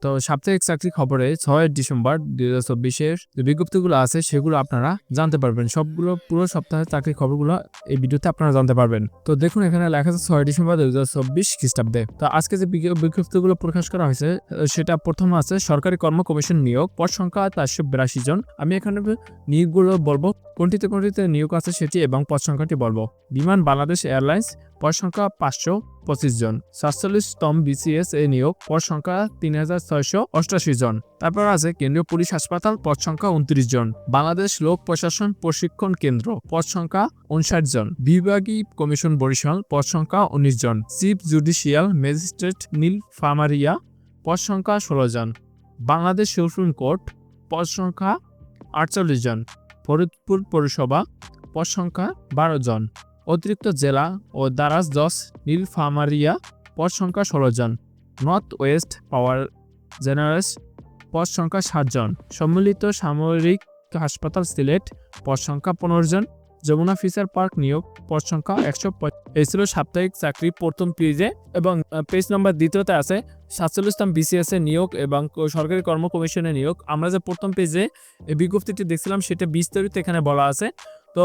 তো সাপ্তাহিক চাকরি খবরে ছয় ডিসেম্বর দুই হাজার চব্বিশের যে বিজ্ঞপ্তিগুলো আছে, সেগুলো আপনারা জানতে পারবেন। সবগুলো পুরো সপ্তাহের চাকরির খবরগুলো এই ভিডিওতে আপনারা জানতে পারবেন। তো দেখুন, এখানে লেখা আছে ছয় ডিসেম্বর দুই হাজার চব্বিশ খ্রিস্টাব্দে। তো আজকে যে বিজ্ঞ- বিজ্ঞপ্তিগুলো প্রকাশ করা হয়েছে সেটা প্রথম আছে সরকারি কর্ম কমিশন নিয়োগ, পদ সংখ্যা চারশো বিরাশি জন। আমি এখানে নিয়োগগুলো বলব কোনটিতে কোনটিতে নিয়োগ আছে সেটি এবং পদ সংখ্যাটি বলব। বিমান, বাংলাদেশ এয়ারলাইন্স, পদ সংখ্যা পাঁচশো পঁচিশ জন। সাতচল্লিশতম বিসিএস এ নিয়োগ, পদ সংখ্যা তিন হাজার ছয়শো অষ্টাশি জন। তারপর আছে কেন্দ্রীয় পুলিশ হাসপাতাল, পদ সংখ্যা উনত্রিশ জন। বাংলাদেশ লোক প্রশাসন প্রশিক্ষণ কেন্দ্র, পদ সংখ্যা উনষাট জন। বিভাগীয় কমিশন বরিশাল, পদ সংখ্যা উনিশ জন। Chief judicial magistrate Nilphamari, পদ সংখ্যা ষোলো জন। বাংলাদেশ সুপ্রিম কোর্ট, পদ সংখ্যা আটচল্লিশ জন। ফরিদপুর পৌরসভা পদ সংখ্যা বারো জন। অতিরিক্ত জেলা ও দারাজ দশ, নীলফামারিয়া পদ সংখ্যা ষোলো জন। নর্থ ওয়েস্ট পাওয়ার জেনারেস পদ সংখ্যা সাতজন সম্মিলিত সামরিক হাসপাতাল সিলেট পদ সংখ্যা পনেরো জন। যমুনা ফিচার পার্ক নিয়োগ পদ সংখ্যা একশো এই ছিল সাপ্তাহিক চাকরি প্রথম পেজে এবং পেজ নম্বর দ্বিতীয়তে আছে সাতচল্লিশতম বিসিএস এ নিয়োগ এবং সরকারি কর্ম কমিশনে নিয়োগ। আমরা যে প্রথম পেজে বিজ্ঞপ্তিটি দেখছিলাম সেটা বিস্তারিত এখানে বলা আছে। তো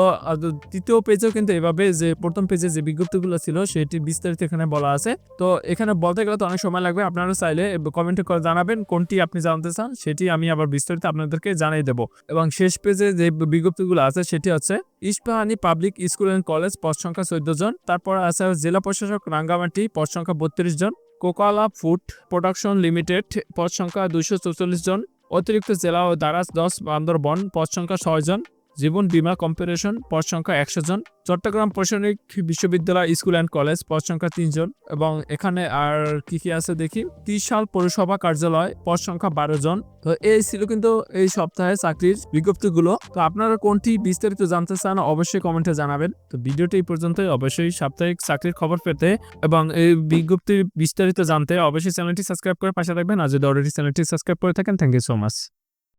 তৃতীয় পেজেও কিন্তু এভাবে যে, প্রথম পেজে যে বিজ্ঞপ্তিগুলো ছিল, সেটি বিস্তারিত এখানে বলা আছে। তো, এখানে বলতে গেলে তো অনেক সময় লাগবে, আপনারা চাইলে কমেন্টে করে জানাবেন কোনটি আপনি জানতে চান, সেটি আমি আবার বিস্তারিত আপনাদেরকে জানিয়ে দেব। এবং শেষ পেজে যে বিজ্ঞপ্তিগুলো আছে, সেটি হচ্ছে, Ispahani public school and college পদ সংখ্যা চোদ্দ জন, তারপর আছে জেলা প্রশাসক রাঙ্গামাটি পদ সংখ্যা বত্রিশ জন কোকালা ফুড প্রোডাকশন লিমিটেড পদ সংখ্যা দুইশো জন, অতিরিক্ত জেলা ও দারাজ দশ বান্দরবন পদ সংখ্যা ছয় জন জীবন বীমা কম্পারেশন পদ সংখ্যা একশো জন। চট্টগ্রাম প্রশাসনিক বিশ্ববিদ্যালয়, স্কুল অ্যান্ড কলেজ, পদ সংখ্যা তিনজন এবং এখানে আর কি কি আছে দেখি? ত্রিশাল পৌরসভা কার্যালয়, পদ সংখ্যা বারো জন। তো এই ছিল কিন্তু এই সপ্তাহে চাকরির বিজ্ঞপ্তিগুলো। তো আপনারা কোনটি বিস্তারিত জানতে চান অবশ্যই কমেন্টে জানাবেন। তো ভিডিওটি এই পর্যন্তই। অবশ্যই সাপ্তাহিক চাকরির খবর পেতে এবং এই বিজ্ঞপ্তির বিস্তারিত জানতে অবশ্যই চ্যানেলটি সাবস্ক্রাইব করে পাশে থাকবেন। আর যদি অলরেডি চ্যানেলটি সাবস্ক্রাইব করে থাকেন থ্যাংক ইউ সো মাচ